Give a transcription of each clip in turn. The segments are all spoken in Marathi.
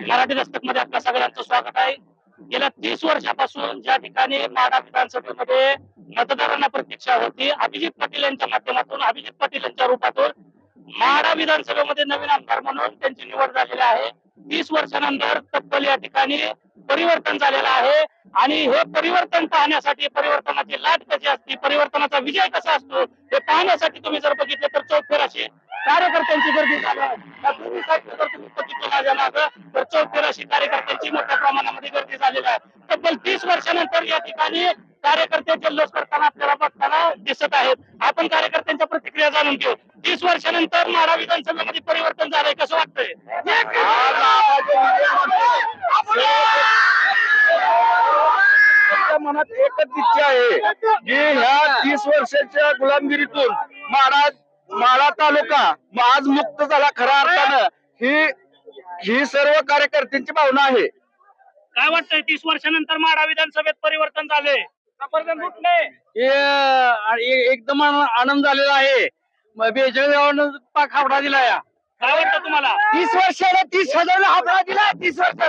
मराठी दस्तकमध्ये आपल्या सगळ्यांचं स्वागत आहे. गेल्या तीस वर्षापासून ज्या ठिकाणी माडा विधानसभेमध्ये मतदारांना प्रतीक्षा होती अभिजित पाटील यांच्या माध्यमातून अभिजित पाटील यांच्या रूपातून माडा विधानसभेमध्ये नवीन आमदार म्हणून त्यांची निवड झालेली आहे. तीस वर्षानंतर तब्बल या ठिकाणी परिवर्तन झालेलं आहे. आणि हे परिवर्तन पाहण्यासाठी परिवर्तनाची लाट कशी असते परिवर्तनाचा विजय कसा असतो हे पाहण्यासाठी तुम्ही जर बघितलं तर चौफेराशी कार्यकर्त्यांची गर्दी झाली जर तुम्ही बघितलं माझ्या मागं तर चौफेराशी कार्यकर्त्यांची मोठ्या प्रमाणामध्ये गर्दी झालेली आहे. तब्बल तीस वर्षानंतर या ठिकाणी कार्यकर्ते जल्लोष करताना आपल्याला बघताना दिसत आहेत. आपण कार्यकर्त्यांच्या प्रतिक्रिया जाणून घेऊ. तीस वर्षानंतर माडा विधानसभेमध्ये परिवर्तन झालंय कसं वाटतंय? मनात एकच इच्छा आहे की ह्या तीस वर्षाच्या गुलामगिरीतून माडा माडा तालुका आज मुक्त झाला खऱ्या अर्थानं. ही ही सर्व कार्यकर्त्यांची भावना आहे. काय वाटतंय तीस वर्षानंतर माडा विधानसभेत परिवर्तन झाले एकदम आन- आनंद झालेला आहे. म- बेचाळीस गावानं पाक हावडा दिला या. काय वाटतं तुम्हाला? तीस वर्षाला तीस हजार हावडा दिला तीस वाटतं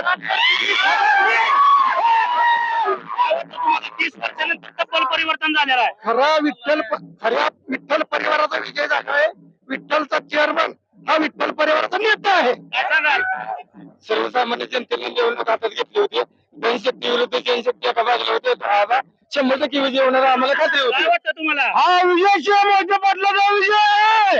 तुम्हाला तीस वर्षानंतर तब्बल परिवर्तन झालेलं आहे खरा विठ्ठल खऱ्या विठ्ठल परिवाराचा विजय झाला आहे. विठ्ठलचा चेअरमन हा विठ्ठल परिवाराचा नेता आहे. काय सांगाल सर्वसामान्य जनतेने निवडणूक हातात घेतली होती. जनशक्ती विरुद्ध जनशक्ती एका बाजूला होते. दहा शंभर टक्के विजय होणार आम्हाला खात्री काय होती. वाटतं तुम्हाला हा विजय शिवमोर्चा पाटलाचा विजय आहे.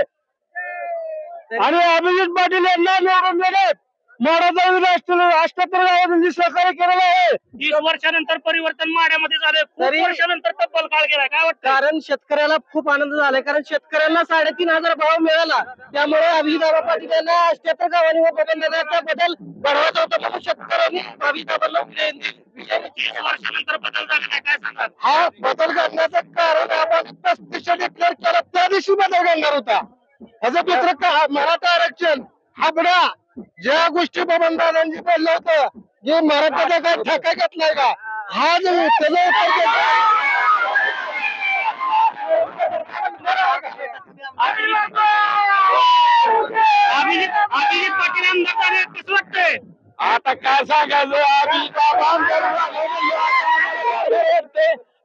आणि अभिजित पाटील यांना निवडून देण्यात मोडाचा राष्ट्र अष्ट्याहत्तर गावांनी सहकार्य केलेलं आहे. तीस वर्षानंतर परिवर्तन माड्यामध्ये झालंय. खूप तरी- वर्षानंतर तब्बल काळ गेलाय. काय वाटतं कारण शेतकऱ्याला खूप आनंद झालाय. कारण शेतकऱ्यांना साडेतीन हजार भाव मिळाला. त्यामुळे अभिजितदादा पाटील यांना अष्ट्याहत्तर गावांनी व बबनदादाचा बदल घडवायचा होता म्हणून शेतकऱ्यांनी विजय विजय तीस वर्षानंतर बदल आहे काय सांगाल? हा बदल घडण्याचं कारण आपण पस्तीसशे डिक्लेअर केलं. त्या दिवशी बदल घडणार होता. ह्याचं का मराठा आरक्षण. हाबडा. ज्या गोष्टी बबन बोललं होतं जे मराठाचा काय ठेका घेतलाय का? हा जो त्याचा. अभिजित अभिजित पाटील आमदार कसं वाटतंय? आता काय सांगायचं? आम्ही बाबा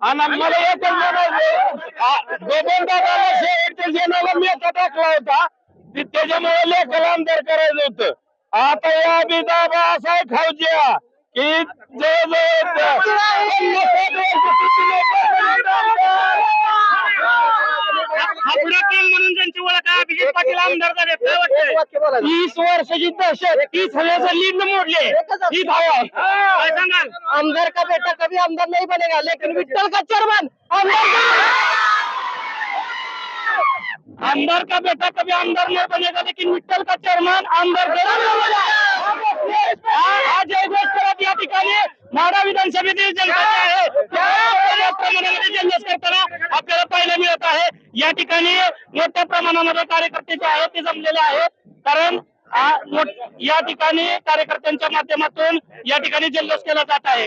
आणि मला एकच म्हणायचं दादाला शेवटच्या जेनाला मी आता टाकला होता. त्याच्यामुळे लेखाला आमदार करायचं होतं. आता या बी दाबा असा आहे खाऊच्या की हापुडा केम म्हणून त्यांची ओळख आहे. अभिजित पाटील आमदार झाले काय तीस वर्षाची दहशत तीस हजारचं लीड मोडले. ही भाव आहे. काय सांगाल? आमदार का बेटा कभी आमदार नहीं बनेगा लेकिन विठ्ठल का चेयरमैन आमदार आमदार का बेटा कभी आमदार नहीं बनेगा लेकिन विठ्ठल का चेअरमॅन आमदार आज जयघोष करत या ठिकाणी माडा विधानसभेतील जनता आहे त्या मोठ्या प्रमाणामध्ये जल्लोष करताना आपल्याला पाहायला मिळत आहे। या ठिकाणी मोठ्या प्रमाणामध्ये कार्यकर्ते जे आहेत ते जमलेले आहेत. कारण या ठिकाणी कार्यकर्त्यांच्या माध्यमातून या ठिकाणी जल्लोष केला जात आहे.